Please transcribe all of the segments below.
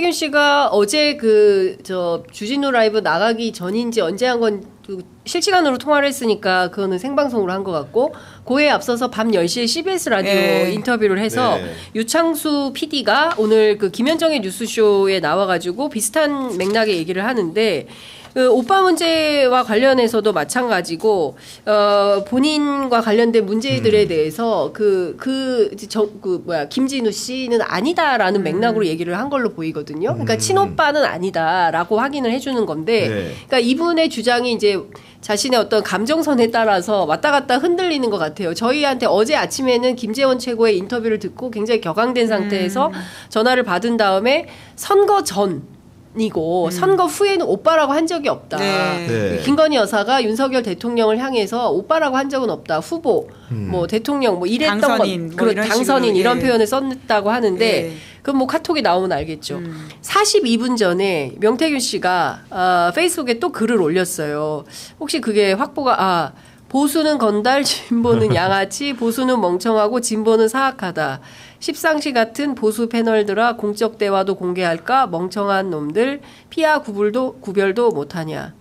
명태균 씨가 어제 그 저 주진우 라이브 나가기 전인지 언제 한건 그 실시간으로 통화를 했으니까 그거는 생방송으로 한 것 같고 그에 앞서서 밤 10시에 CBS 라디오 네. 인터뷰를 해서 네. 유창수 PD가 오늘 그 김현정의 뉴스쇼에 나와가지고 비슷한 맥락의 얘기를 하는데 그 오빠 문제와 관련해서도 마찬가지고 어 본인과 관련된 문제들에 대해서 그그저그 뭐야 김진우 씨는 아니다라는 맥락으로 얘기를 한 걸로 보이거든요. 그러니까 친오빠는 아니다라고 확인을 해주는 건데, 네. 그러니까 이분의 주장이 이제 자신의 어떤 감정선에 따라서 왔다 갔다 흔들리는 것 같아요. 저희한테 어제 아침에는 김재원 최고의 인터뷰를 듣고 굉장히 격앙된 상태에서 전화를 받은 다음에 선거 전. 이고 선거 후에는 오빠라고 한 적이 없다. 네. 네. 김건희 여사가 윤석열 대통령을 향해서 오빠라고 한 적은 없다. 후보, 뭐 대통령, 뭐 이랬던 당선인, 것, 뭐 그런 이런 당선인 식으로, 이런 예. 표현을 썼다고 하는데 예. 그럼 뭐 카톡이 나오면 알겠죠. 음. 42분 전에 명태균 씨가 아, 페이스북에 또 글을 올렸어요. 혹시 그게 확보가 아 보수는 건달, 진보는 양아치, 보수는 멍청하고 진보는 사악하다. 십상시 같은 보수 패널들아 공적 대화도 공개할까? 멍청한 놈들 피하 구불도 구별도 못하냐.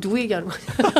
누구 얘기하는 거냐?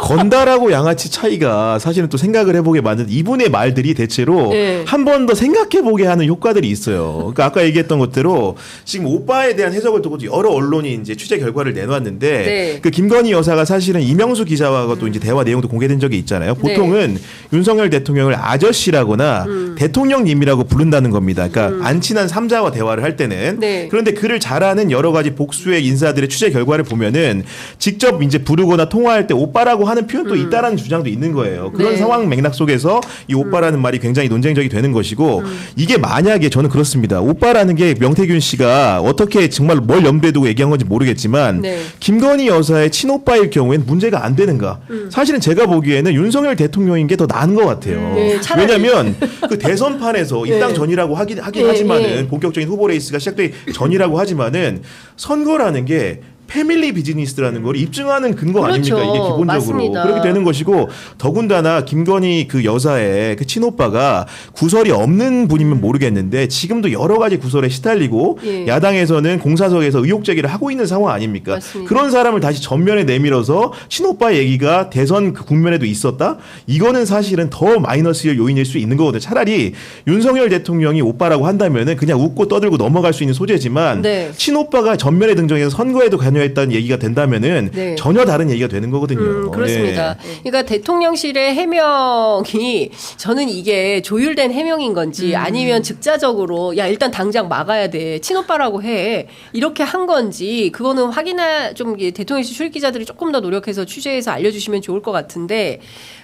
건달하고 양아치 차이가 사실은 또 생각을 해보게 만든 이분의 말들이 대체로 네. 한번 더 생각해보게 하는 효과들이 있어요. 그러니까 아까 얘기했던 것대로 지금 오빠에 대한 해석을 두고 여러 언론이 이제 취재 결과를 내놨는데 네. 그 김건희 여사가 사실은 이명수 기자와 또 이제 대화 내용도 공개된 적이 있잖아요. 보통은 윤석열 대통령을 아저씨라거나 음. 대통령님이라고 부른다는 겁니다. 그러니까 안 친한 삼자와 대화를 할 때는 네. 그런데 그를 잘하는 여러 가지 복수의 인사들의 취재 결과를 보면은 직접 이제 부르거나 통화할 때 오빠라고 하는 표현도 있다라는 주장도 있는 거예요. 그런 음. 네. 상황 맥락 속에서 이 오빠라는 말이 굉장히 논쟁적이 되는 것이고 음. 이게 만약에 저는 그렇습니다. 오빠라는 게 명태균 씨가 어떻게 정말 뭘 염두에 두고 얘기한 건지 모르겠지만 네. 김건희 여사의 친오빠일 경우에는 문제가 안 되는가? 사실은 제가 보기에는 윤석열 대통령인 게 더 나은 것 같아요. 음. 네. 왜냐하면 그 대선판에서 입당 네. 전이라고 하긴 하긴 예, 하지만은 예. 본격적인 후보 레이스가 시작되기 전이라고 하지만은 선거라는 게 패밀리 비즈니스라는 걸 입증하는 근거 그렇죠. 아닙니까 이게 기본적으로 맞습니다. 그렇게 되는 것이고 더군다나 김건희 그 여사의 그 친오빠가 구설이 없는 분이면 모르겠는데 지금도 여러 가지 구설에 시달리고 예. 야당에서는 공사석에서 의혹 제기를 하고 있는 상황 아닙니까? 맞습니다. 그런 사람을 다시 전면에 내밀어서 친오빠 얘기가 대선 그 국면에도 있었다? 이거는 사실은 더 마이너스 요인일 수 있는 거거든요. 차라리 윤석열 대통령이 오빠라고 한다면은 그냥 웃고 떠들고 넘어갈 수 있는 소재지만 네. 친오빠가 전면에 등장해서 선거에도 관여 했다는 얘기가 된다면은 네. 전혀 다른 얘기가 되는 거거든요. 음, 그렇습니다. 그러니까 대통령실의 해명이 저는 이게 조율된 해명인 건지 아니면 즉자적으로 야 일단 당장 막아야 돼 친오빠라고 해 이렇게 한 건지 그거는 확인할 좀 대통령실 출입 기자들이 조금 더 노력해서 취재해서 알려주시면 좋을 것 같은데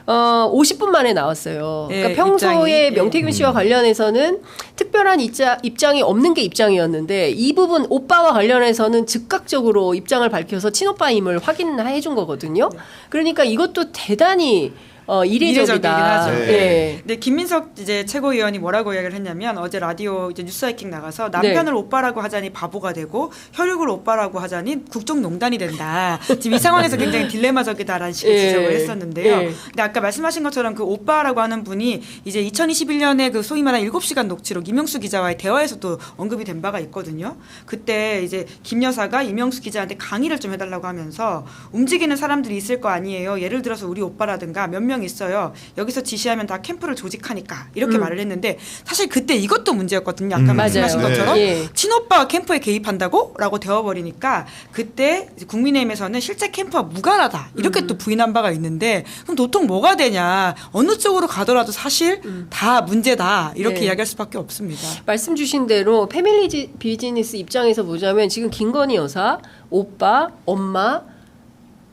어 50분 만에 나왔어요. 예, 그러니까 평소에 입장이, 예. 명태균 씨와 관련해서는 특별한 입자, 입장이 없는 게 입장이었는데 이 부분 오빠와 관련해서는 즉각적으로 입장을 밝혀서 친오빠임을 확인해 준 거거든요. 그러니까 이것도 대단히 어, 이례적이다. 하죠. 네. 예. 근데 김민석 이제 최고위원이 뭐라고 이야기를 했냐면 어제 라디오 이제 뉴스 하이킹 나가서 남편을 네. 오빠라고 하자니 바보가 되고 혈육을 오빠라고 하자니 국정농단이 된다. 지금 이 상황에서 굉장히 딜레마적이다라는 식의 예. 지적을 했었는데요. 예. 근데 아까 말씀하신 것처럼 그 오빠라고 하는 분이 이제 2021년에 그 소위 말하는 7시간 녹취록 이명수 기자와의 대화에서도 언급이 된 바가 있거든요. 그때 이제 김 여사가 이명수 기자한테 강의를 좀 해달라고 하면서 움직이는 사람들이 있을 거 아니에요. 예를 들어서 우리 오빠라든가 몇명 있어요. 여기서 지시하면 다 캠프를 조직하니까 이렇게 음. 말을 했는데 사실 그때 이것도 문제였거든요. 아까 음. 말씀하신 맞아요. 것처럼 예. 친오빠가 캠프에 개입한다고? 라고 되어버리니까 그때 국민의힘에서는 실제 캠프와 무관하다 이렇게 음. 또 부인한 바가 있는데 그럼 도통 뭐가 되냐 어느 쪽으로 가더라도 사실 다 문제다 이렇게 음. 네. 이야기할 수밖에 없습니다. 말씀 주신 대로 패밀리 지- 비즈니스 입장에서 보자면 지금 김건희 여사, 오빠, 엄마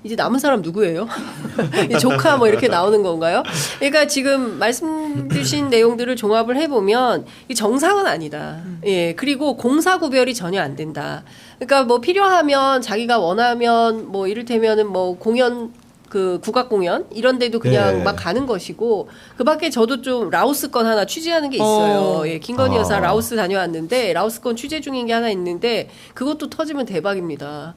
이제 남은 사람 누구예요? 이 조카 뭐 이렇게 나오는 건가요? 그러니까 지금 말씀 주신 내용들을 종합을 해보면 이 정상은 아니다. 예. 그리고 공사 구별이 전혀 안 된다. 그러니까 뭐 필요하면 자기가 원하면 뭐 이를테면은 뭐 공연 그 국악 공연 이런 데도 그냥 네. 막 가는 것이고 그 밖에 저도 좀 라오스 건 하나 취재하는 게 있어요. 어. 예, 김건희 여사 아. 라오스 다녀왔는데 라오스 건 취재 중인 게 하나 있는데 그것도 터지면 대박입니다.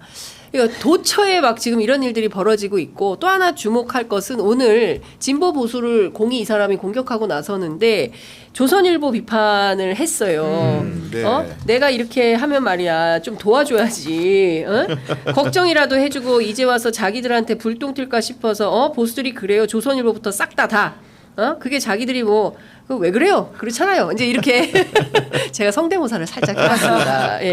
그러니까 도처에 막 지금 이런 일들이 벌어지고 있고 또 하나 주목할 것은 오늘 진보 보수를 공이 이 사람이 공격하고 나서는데 조선일보 비판을 했어요. 음, 네. 어? 내가 이렇게 하면 말이야 좀 도와줘야지. 어? 걱정이라도 해주고 이제 와서 자기들한테 불똥 튈까 싶어서 어 보수들이 그래요. 조선일보부터 싹 다 다. 어? 그게 자기들이 뭐 왜 그래요? 그렇잖아요. 이제 이렇게 제가 성대모사를 살짝 해봤습니다. 예.